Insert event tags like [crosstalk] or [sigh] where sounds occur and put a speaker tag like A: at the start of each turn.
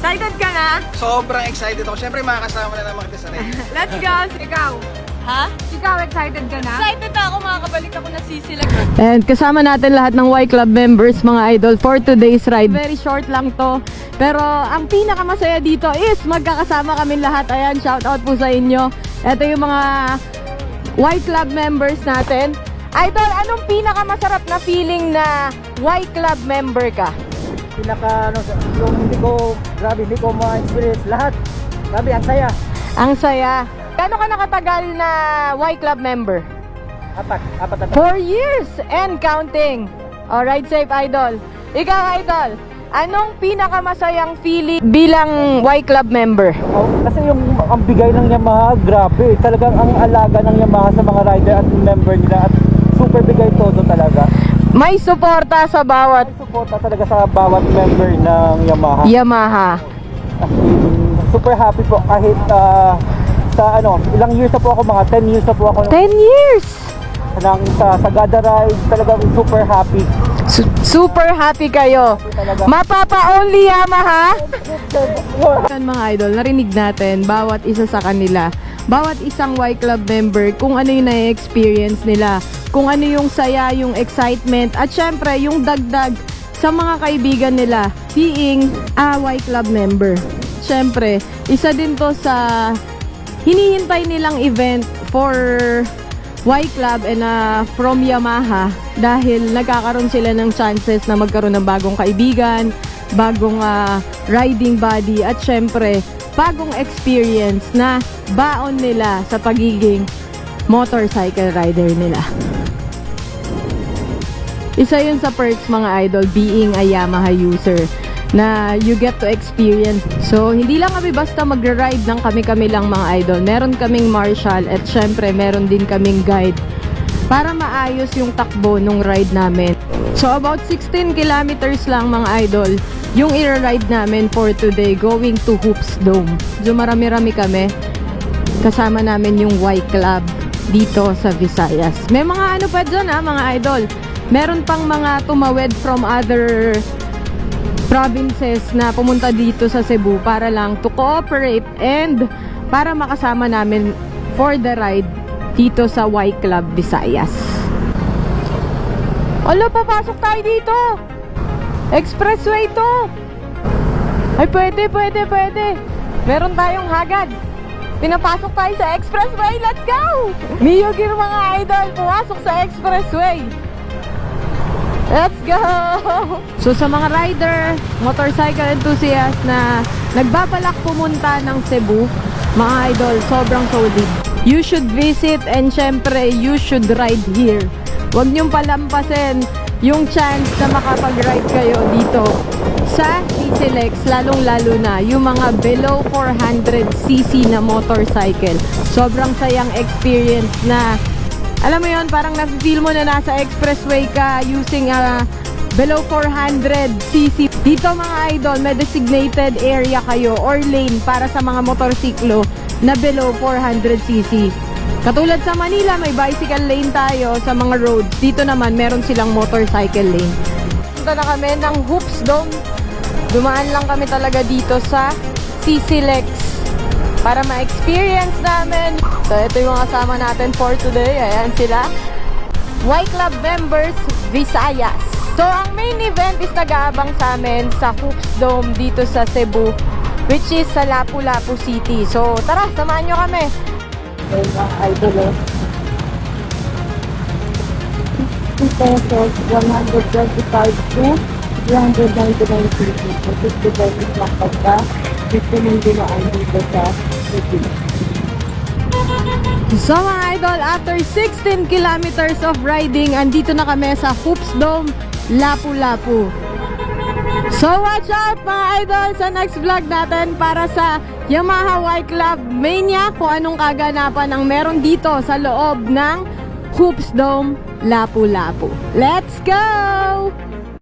A: Excited ka na?
B: Sobrang excited ako. Siyempre makakasama na naman kita sa ride. [laughs]
A: Let's go! Ikaw.
C: Ha?
A: Ikaw, excited ka na?
C: Excited na ako, makakabalik ako na sisilag.
A: And kasama natin lahat ng Y Club members, mga idol, for today's ride. Very short lang to. Pero ang pinakamasaya dito is magkakasama kami lahat. Ayan, shout out po sa inyo. Ito yung mga Y Club members natin. Idol, anong pinakamasarap na feeling na Y Club member ka?
D: Pinaka ano, yung hindi ko, grabe, hindi ko ma-experience lahat. Grabe, ang saya.
A: Ang saya. Kano ka nakatagal na Y Club member?
D: Apat, apat na
A: Four years and counting. Alright, safe idol. Ikaw, idol. Anong pinakamasayang feeling bilang Y Club member?
D: Oh, kasi yung ang bigay ng Yamaha, grabe. Talagang ang alaga ng Yamaha sa mga rider at member nila at super bigay todo talaga.
A: May suporta sa bawat
D: May suporta talaga sa bawat member ng Yamaha.
A: Yamaha.
D: As in, super happy po kahit ah, sa ano, ilang years na po ako, mga 10 years na po ako
A: 10 years!
D: ng sa Sagada Ride. Talagang super happy.
A: Su- super happy kayo.
D: Talaga.
A: Mapapa-only Yamaha? [laughs] Mga idol, narinig natin bawat isa sa kanila, bawat isang Y Club member kung ano yung na-experience nila, kung ano yung saya, yung excitement, at syempre yung dagdag sa mga kaibigan nila being a Y Club member. Syempre, isa din to sa hinihintay nilang event for Y Club and uh, from Yamaha dahil nagkakaroon sila ng chances na magkaroon ng bagong kaibigan, bagong ah, riding body at syempre bagong experience na baon nila sa pagiging motorcycle rider nila. Isa yun sa perks mga idol being a Yamaha user na you get to experience. So, hindi lang kami basta magra-ride ng kami-kami lang mga idol. Meron kaming marshal at syempre meron din kaming guide para maayos yung takbo nung ride namin. So, about 16 kilometers lang mga idol yung i-ride namin for today going to Hoops Dome. So, marami-rami kami. Kasama namin yung Y Club dito sa Visayas. May mga ano pa dyan ha, mga idol. Meron pang mga tumawid from other provinces na pumunta dito sa Cebu para lang to cooperate and para makasama namin for the ride dito sa Y Club Visayas. Alo, papasok tayo dito! Expressway to! Ay, pwede, pwede, pwede! Meron tayong hagad! Pinapasok tayo sa expressway! Let's go! Mio Gear mga idol, pumasok sa expressway! Let's go! So sa mga rider, motorcycle enthusiast na nagbabalak pumunta ng Cebu, mga idol, sobrang solid. You should visit and syempre, you should ride here. Huwag niyong palampasin yung chance na makapag-ride kayo dito sa CCLEX, lalong-lalo na yung mga below 400cc na motorcycle. Sobrang sayang experience na alam mo yon parang nafe-feel mo na nasa expressway ka using a below 400cc. Dito mga idol, may designated area kayo or lane para sa mga motorsiklo na below 400cc. Katulad sa Manila, may bicycle lane tayo sa mga roads. Dito naman, meron silang motorcycle lane. Punta na kami ng Hoops Dome. Dumaan lang kami talaga dito sa CC Lex para ma-experience namin. So, ito yung mga kasama natin for today. Ayan sila. Y Club members, Visayas. So, ang main event is nag-aabang sa amin sa Hoops Dome dito sa Cebu, which is sa Lapu-Lapu City. So, tara, samahan nyo kami.
D: Ayun ang idol.
E: 50 pesos, 125 to 399 pesos. So, 50 pesos lang pagka gusto mong dumaan dito sa Cebu.
A: So mga idol, after 16 kilometers of riding, andito na kami sa Hoops Dome, Lapu-Lapu. So watch out mga idol sa next vlog natin para sa Yamaha Y Club Mania kung anong kaganapan ang meron dito sa loob ng Hoops Dome, Lapu-Lapu. Let's go!